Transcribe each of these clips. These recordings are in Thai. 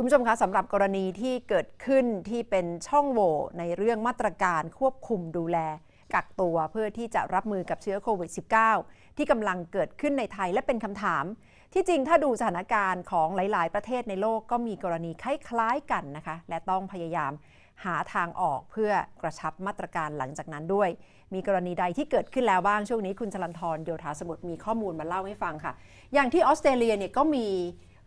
คุณผู้ชมคะสำหรับกรณีที่เกิดขึ้นที่เป็นช่องโหว่ในเรื่องมาตรการควบคุมดูแล กักตัวเพื่อที่จะรับมือกับเชื้อโควิด -19 ที่กำลังเกิดขึ้นในไทยและเป็นคำถาม ที่จริงถ้าดูสถานการณ์ของหลาย ๆ ประเทศในโลกก็มีกรณีคล้าย ๆ กันนะคะ และต้องพยายามหาทางออกเพื่อกระชับมาตรการหลังจากนั้นด้วย มีกรณีใดที่เกิดขึ้นแล้วบ้างช่วงนี้คุณชลันทรโยธาสมุทรมีข้อมูลมาเล่าให้ฟังค่ะ อย่างที่ออสเตรเลียเนี่ยก็มี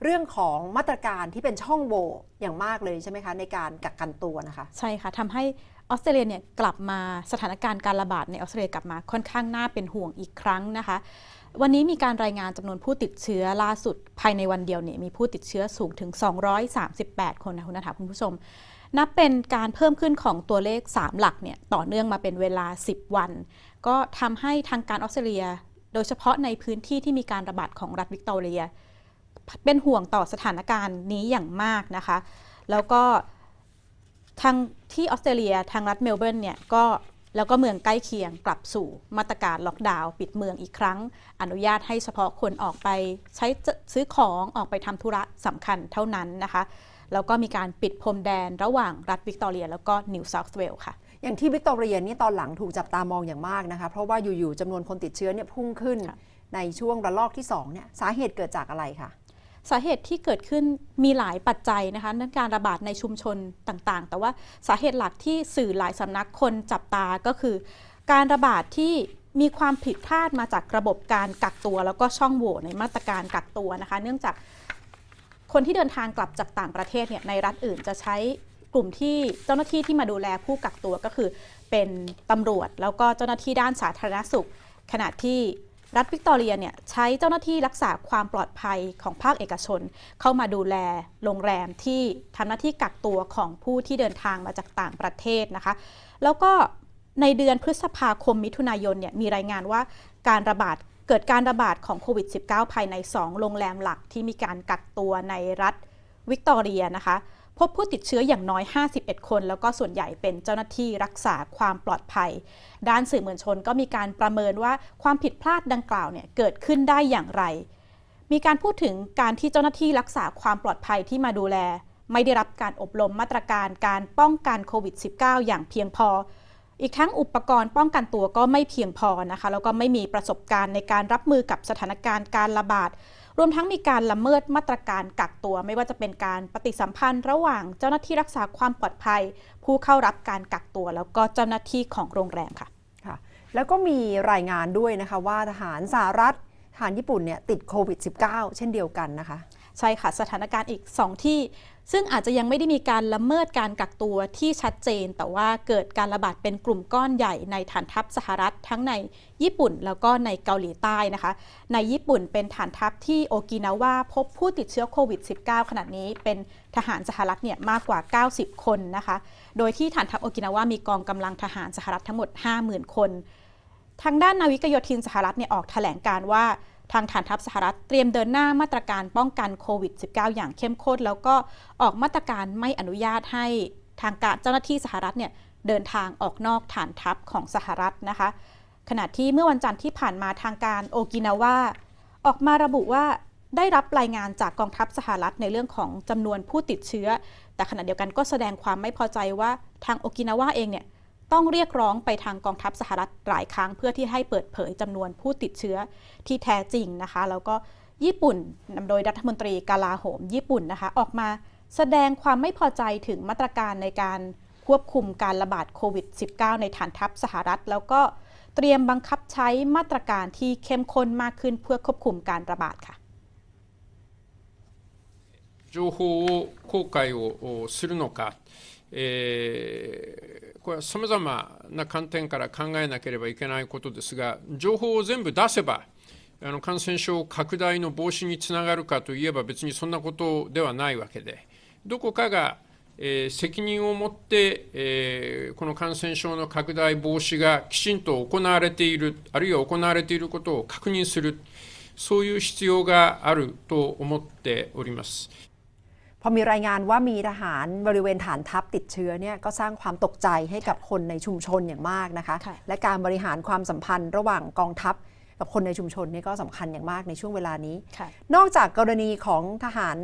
เรื่องของมาตรการที่เป็นช่องโหว่อย่างมากเลยใช่ไหมคะ ในการกักกันตัวนะคะ ใช่ค่ะทำให้ออสเตรเลียเนี่ยกลับมาสถานการณ์การระบาดในออสเตรเลียกลับมาค่อนข้างน่าเป็นห่วงอีกครั้งนะคะ วันนี้มีการรายงานจำนวนผู้ติดเชื้อล่าสุด ภายในวันเดียวเนี่ยมีผู้ติดเชื้อสูงถึง 238 คนนะคุณนัทคุณผู้ชม นับเป็นการเพิ่มขึ้นของตัวเลข 3 หลักเนี่ยต่อเนื่องมาเป็นเวลา 10 วัน ก็ทำให้ทางการออสเตรเลีย โดยเฉพาะในพื้นที่ที่มีการระบาดของรัฐวิกตอเรีย เป็นห่วงต่อสถานการณ์นี้อย่างมากนะคะ แล้วก็ทางที่ออสเตรเลียทางรัฐเมลเบิร์นเนี่ยก็แล้วก็เมืองใกล้เคียงกลับสู่มาตรการล็อกดาวน์ปิดเมืองอีกครั้ง อนุญาตให้เฉพาะคนออกไปใช้ซื้อของออกไปทำธุระสำคัญเท่านั้นนะคะ แล้วก็มีการปิดพรมแดนระหว่างรัฐวิกตอเรีย แล้วก็นิวเซาท์เวลส์ค่ะอย่างที่วิกตอเรียนี่ตอนหลังถูกจับตามองอย่างมากนะคะ เพราะว่าอยู่ๆจำนวนคนติดเชื้อเนี่ยพุ่งขึ้นในช่วงระลอกที่2เนี่ยสาเหตุเกิดจากอะไรคะ สาเหตุที่เกิดขึ้นมีหลายปัจจัยนะคะนั่นการระบาดในชุมชนต่างๆ แต่ว่าสาเหตุหลักที่สื่อหลายสำนักคนจับตาก็คือ การระบาดที่มีความผิดพลาดมาจากระบบการกักตัว แล้วก็ช่องโหว่ในมาตรการกักตัวนะคะ เนื่องจากคนที่เดินทางกลับจากต่างประเทศเนี่ยในรัฐอื่นจะใช้กลุ่มที่เจ้าหน้าที่ที่มาดูแลผู้กักตัวก็คือ เป็นตำรวจแล้วก็เจ้าหน้าที่ด้านสาธารณสุข ขณะที่ รัฐวิกตอเรียเนี่ยใช้เจ้าหน้าที่รักษาความปลอดภัยของภาคเอกชน เข้ามาดูแลโรงแรมที่ทำหน้าที่กักตัวของผู้ที่เดินทางมาจากต่างประเทศนะคะ แล้วก็ในเดือนพฤษภาคมมิถุนายนเนี่ยมีรายงานว่าการระบาดเกิดการระบาดของโควิด -19 ภายใน 2 โรงแรมหลักที่มีการกักตัวในรัฐวิกตอเรียนะคะ พบผู้ติดเชื้ออย่างน้อย 51 คน แล้วก็ส่วนใหญ่เป็นเจ้าหน้าที่รักษาความปลอดภัย ด้านสื่อมวลชนก็มีการประเมินว่าความผิดพลาดดังกล่าวเนี่ยเกิดขึ้นได้อย่างไร มีการพูดถึงการที่เจ้าหน้าที่รักษาความปลอดภัยที่มาดูแล ไม่ได้รับการอบรมมาตรการการป้องกันโควิด -19 อย่างเพียงพอ อีกทั้งอุปกรณ์ป้องกันตัวก็ไม่เพียงพอนะคะ แล้วก็ไม่มีประสบการณ์ในการรับมือกับสถานการณ์การระบาด รวมทั้งมีการละเมิดมาตรการกักตัว ไม่ว่าจะเป็นการปฏิสัมพันธ์ระหว่างเจ้าหน้าที่รักษาความปลอดภัย ผู้เข้ารับการกักตัว แล้วก็เจ้าหน้าที่ของโรงแรมค่ะค่ะ แล้วก็มีรายงานด้วยนะคะว่าทหารสหรัฐทหารญี่ปุ่นเนี่ยติดโควิด -19 เช่นเดียวกันนะคะ ใช่ค่ะสถานการณ์อีก 2 ที่ ซึ่งอาจจะยังไม่ได้มีการละเมิดการกักตัวที่ชัดเจน แต่ว่าเกิดการระบาดเป็นกลุ่มก้อนใหญ่ในฐานทัพสหรัฐ ทั้งในญี่ปุ่นแล้วก็ในเกาหลีใต้นะคะ ในญี่ปุ่นเป็นฐานทัพที่โอกินาวาพบผู้ติดเชื้อโควิด -19 ขนาดนี้เป็นทหารสหรัฐเนี่ยมากกว่า 90 คนนะคะ โดยที่ฐานทัพโอกินาวามีกองกำลังทหารสหรัฐทั้งหมด 50,000 คน ทางด้านนาวิกโยธินสหรัฐเนี่ยออกแถลงการว่า ทางฐานทัพสหรัฐเตรียมเดินหน้ามาตรการป้องกันโควิด -19 อย่างเข้มข้น แล้วก็ออกมาตรการไม่อนุญาตให้ทางการเจ้าหน้าที่สหรัฐเนี่ยเดินทางออกนอกฐานทัพของสหรัฐนะคะ ขณะที่เมื่อวันจันทร์ที่ผ่านมาทางการโอกินาวาออกมาระบุว่าได้รับรายงานจากกองทัพสหรัฐในเรื่องของจำนวนผู้ติดเชื้อ แต่ขณะเดียวกันก็แสดงความไม่พอใจว่าทางโอกินาวาเองเนี่ย ต้องเรียกร้องไปทางกองทัพสหรัฐหลายครั้ง เพื่อที่ให้เปิดเผยจำนวนผู้ติดเชื้อที่แท้จริงนะคะ แล้วก็ญี่ปุ่นนำโดยรัฐมนตรีกาลาโหม ญี่ปุ่นนะคะ ออกมาแสดงความไม่พอใจถึงมาตรการในการควบคุมการระบาดโควิด -19 ในฐานทัพสหรัฐ แล้วก็เตรียมบังคับใช้มาตรการที่เข้มข้นมากขึ้นเพื่อควบคุมการระบาดค่ะ 情報を公開をするのか、えー これはさまざまな観点から考えなければいけないことですが、情報を全部出せば、あの感染症拡大の防止につながるかといえば、別にそんなことではないわけで、どこかが、えー責任を持って、えーこの感染症の拡大防止がきちんと行われている、あるいは行われていることを確認する、そういう必要があると思っております。 พอมีรายงานว่ามีทหารบริเวณฐานทัพติดเชื้อเนี่ยก็สร้างความตกใจให้กับคนในชุมชนอย่างมากนะคะค่ะและการบริหารความสัมพันธ์ระหว่างกองทัพ กับคนในชุมชนนี่ก็สำคัญอย่างมากในช่วงเวลานี้ค่ะนอกจากกรณีของทหาร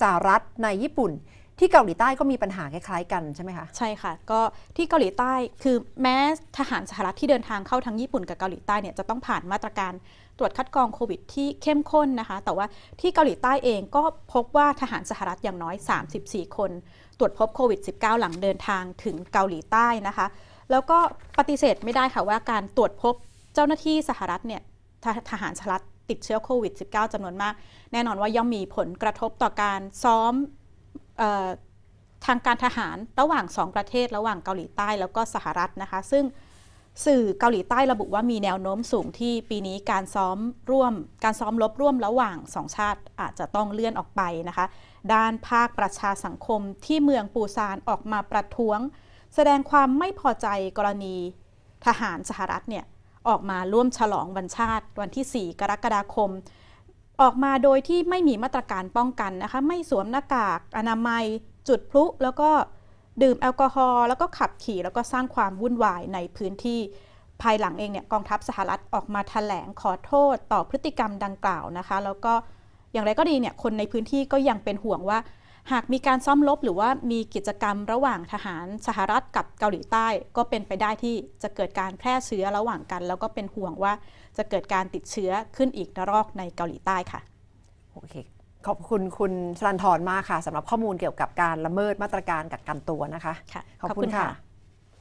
สหรัฐในญี่ปุ่น ที่เกาหลีใต้ก็มีปัญหาคล้ายๆกันใช่ไหมคะ ใช่ค่ะ ก็ที่เกาหลีใต้คือแม้ทหารสหรัฐที่เดินทางเข้าทั้งญี่ปุ่นกับเกาหลีใต้เนี่ยจะต้องผ่านมาตรการตรวจคัดกรองโควิดที่เข้มข้นนะคะ แต่ว่าที่เกาหลีใต้เองก็พบว่าทหารสหรัฐอย่างน้อย 34 คน ตรวจพบโควิด -19 หลังเดินทางถึงเกาหลีใต้นะคะ แล้วก็ปฏิเสธไม่ได้ค่ะว่าการตรวจพบเจ้าหน้าที่สหรัฐเนี่ยททหารสหรัฐติดเชื้อโควิด -19 จำนวนมาก แน่นอนว่าย่อมมีผลกระทบต่อการซ้อม ทางการทหารระหว่าง 2 ประเทศ ระหว่างเกาหลีใต้แล้วก็สหรัฐนะคะ ซึ่งสื่อเกาหลีใต้ระบุว่ามีแนวโน้มสูงที่ปีนี้การซ้อมร่วม การซ้อมรบร่วมระหว่างสองชาติอาจจะต้องเลื่อนออกไปนะคะ ด้านภาคประชาสังคมที่เมืองปูซานออกมาประท้วง แสดงความไม่พอใจกรณีทหารสหรัฐเนี่ยออกมาร่วมฉลองวันชาติวันที่ 4 กรกฎาคม ออกมาโดยที่ไม่มีมาตรการป้องกันนะคะ ไม่สวมหน้ากากอนามัย จุดพลุแล้วก็ดื่มแอลกอฮอล์แล้วก็ขับขี่แล้วก็สร้างความวุ่นวายในพื้นที่ภายหลังเองเนี่ยกองทัพสหรัฐออกมาแถลงขอโทษต่อพฤติกรรมดังกล่าวนะคะ แล้วก็อย่างไรก็ดีเนี่ยคนในพื้นที่ก็ยังเป็นห่วงว่า หากมีการซ่อมรบหรือว่ามีกิจกรรมระหว่างทหารสหรัฐกับเกาหลีใต้ ก็เป็นไปได้ที่จะเกิดการแพร่เชื้อระหว่างกัน แล้วก็เป็นห่วงว่าจะเกิดการติดเชื้อขึ้นอีกระลอกในเกาหลีใต้ค่ะโอเคขอบคุณคุณชลันทรมากค่ะสำหรับข้อมูลเกี่ยวกับการละเมิดมาตรการกักกันตัวนะคะค่ะขอบคุณค่ะ